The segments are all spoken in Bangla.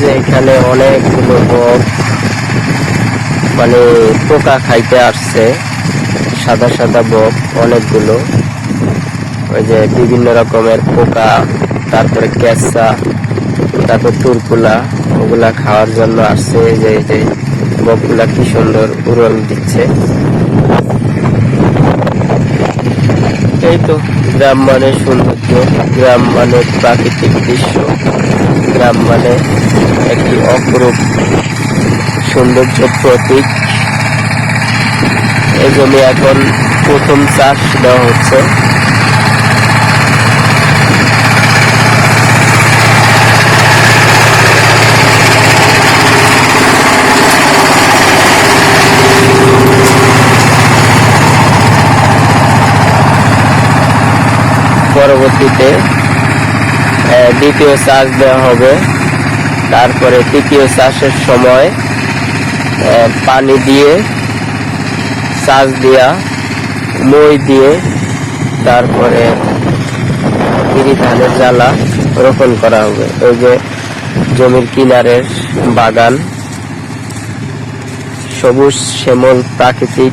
যে এখানে অনেকগুলো বক মানে পোকা খাইতে আসছে, সাদা সাদা বক, অনেকগুলো। ওই যে বিভিন্ন রকমের পোকা, তারপরে কেঁচা, তারপর তুরকুলা ওগুলা খাওয়ার জন্য আসছে। যে যে বকগুলা কি সুন্দর উড়ন দিচ্ছে। এই তো গ্রাম মানে সৌন্দর্য, গ্রাম মানে প্রাকৃতিক দৃশ্য, গ্রাম মানে একটি অপরূপ সৌন্দর্য প্রতীক। জমি এখন প্রথম চাষ দেওয়া হচ্ছে। পরবর্তীতে দ্বিতীয় চাষ দেওয়া হবে। তারপরে তৃতীয় চাষের সময় পানি দিয়ে চাষ দিয়া, মই দিয়ে, তারপরে গিরি ধানের জ্বালা রোপণ করা হবে। ওই যে জমির কিনারের বাগান, সবুজ শ্যামল প্রাকৃতিক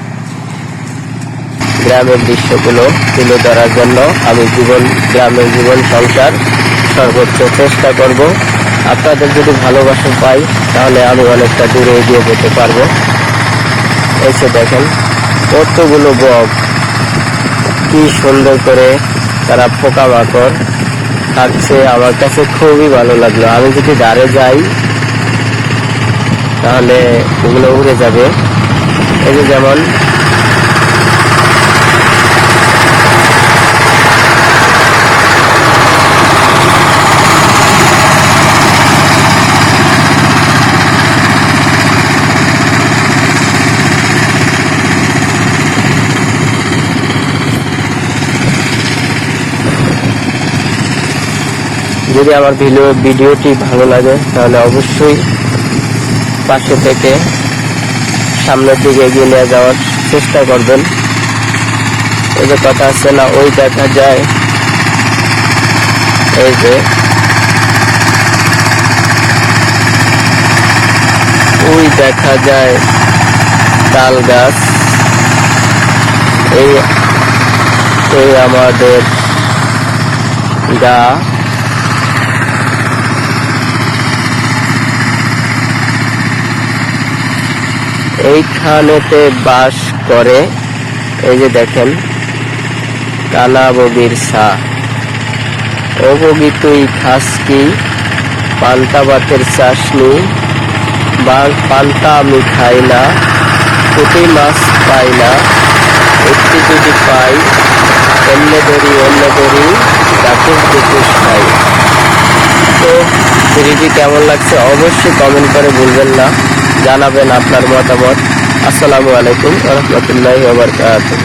গ্রামের দৃশ্যগুলো তুলে ধরার জন্য আমি জীবন, গ্রামের জীবন সংসার সর্বোচ্চ চেষ্টা করব। আপনাদের যদি ভালোবাসা পাই, তাহলে আমি অনেকটা দূরে এগিয়ে যেতে পারব। এসে দেখেন, কতগুলো বক। কি সুন্দর করে তারা পোকামাকড় খাচ্ছে। আমার কাছে খুবই ভালো লাগল। আমি যদি দাঁড়ে যাই, তাহলে ওগুলো উড়ে যাবে। এই যে যেমন যদি আমার ভিডিও ভিডিওটি ভালো লাগে, তাহলে অবশ্যই পাশে থেকে সামনের দিকে এগিয়ে নিয়ে যাওয়ার চেষ্টা করবেন। এই যে কথা আছে না, ওই দেখা যায়। এই যে ওই দেখা যায় তাল গাছ। এই এই আমাদের গা। এইখানেতে বাস করে। এই যে দেখেন, কালা বগির সা। ও বগি তুই খাস পান্তা ভাতের চাষনি বা পান্তা আমি খাই না, পুঁটি মাছ পাই না, একটি যদি পাই, অন্য দড়ি অন্য দড়ি ডাকুস ডুকুস খাই। তো সিরিজটি কেমন লাগছে অবশ্যই কমেন্ট করে বলবেন না। জানাবেন আপনার মতামত আসসালামু আলাইকুম রহমতুল্লাহ ওবরকাতুহ